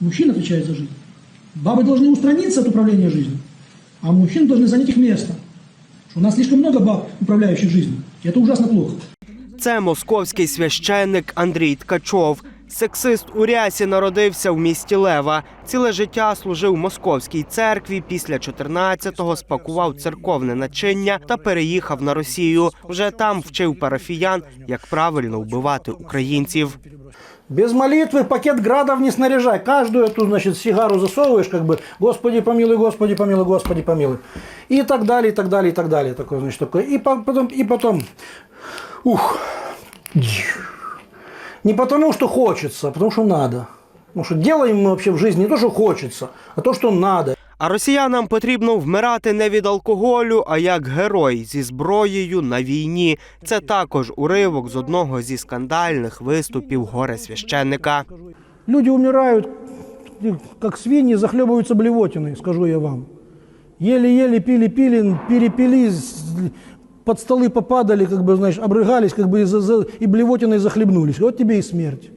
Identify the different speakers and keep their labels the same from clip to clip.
Speaker 1: Мужчина отвечает за жизнь. Бабы должны устраниться от управления жизнью, а мужчины должны занять их место. Что У нас слишком много баб, управляющих жизнью. И это ужасно плохо.
Speaker 2: Це московський священник Андрій Ткачов. Сексист у рясі народився в місті Лева. Ціле життя служив московській церкві. Після 14-го спакував церковне начиння та переїхав на Росію. Вже там вчив парафіян, як правильно вбивати українців.
Speaker 3: Без молитвы пакет градов не снаряжай. Каждую эту, значит, сигару засовываешь, как бы, Господи помилуй, Господи помилуй, Господи помилуй. И так далее, и так далее, и так далее. Такое, значит, такое. И по- потом, и потом, ух, не потому, что хочется, а потому, что надо. Потому что делаем мы вообще в жизни не то, что хочется, а то, что надо.
Speaker 2: А росіянам потрібно вмирати не від алкоголю, а як герой зі зброєю на війні. Це також уривок з одного зі скандальних виступів горе священника.
Speaker 3: Люди умирают, как свиньи, захлебываются блевотиной, скажу я вам. Еле-еле пили-пили, перепили, с- под столы попадали, как бы, знаешь, обрыгались, как бы, и, за- за- и блевотиной захлебнулись. Вот тебе и смерть.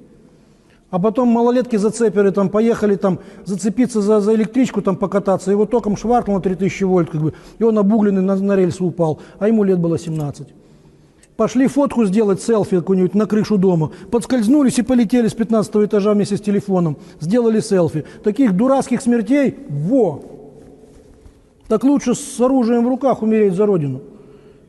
Speaker 3: А потом малолетки зацеперы там поехали там зацепиться за, за электричку там покататься, его током шваркнуло 3000 вольт, как бы, и он обугленный на, на рельсы упал, а ему лет было 17. Пошли фотку сделать, селфи какую-нибудь на крышу дома. Подскользнулись и полетели с 15 этажа вместе с телефоном. Сделали селфи. Таких дурацких смертей, во! Так лучше с оружием в руках умереть за родину.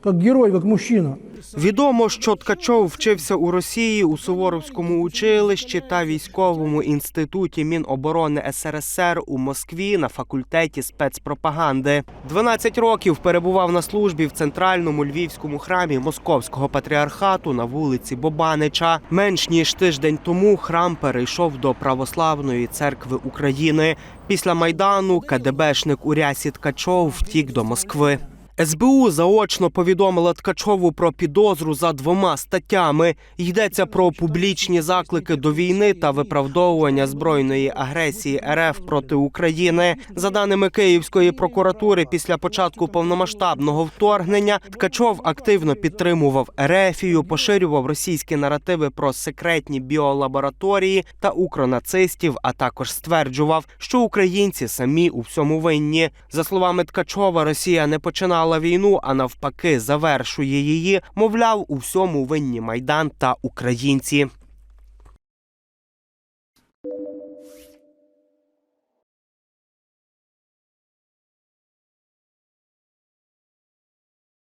Speaker 3: Как герой, как мужчина.
Speaker 2: Відомо, що Ткачов вчився у Росії у Суворовському училищі та військовому інституті Міноборони СРСР у Москві на факультеті спецпропаганди. 12 років перебував на службі в центральному львівському храмі Московського патріархату на вулиці Бобанича. Менш ніж тиждень тому храм перейшов до Православної церкви України. Після майдану КДБшник у рясі Ткачов втік до Москви. СБУ заочно повідомила Ткачову про підозру за двома статтями. Йдеться про публічні заклики до війни та виправдовування збройної агресії РФ проти України. За даними Київської прокуратури, після початку повномасштабного вторгнення Ткачов активно підтримував Ерефію, поширював російські наративи про секретні біолабораторії та укронацистів, а також стверджував, що українці самі у всьому винні. За словами Ткачова, Росія не починала війну, а навпаки, завершує її. Мовляв, у всьому винні майдан та українці.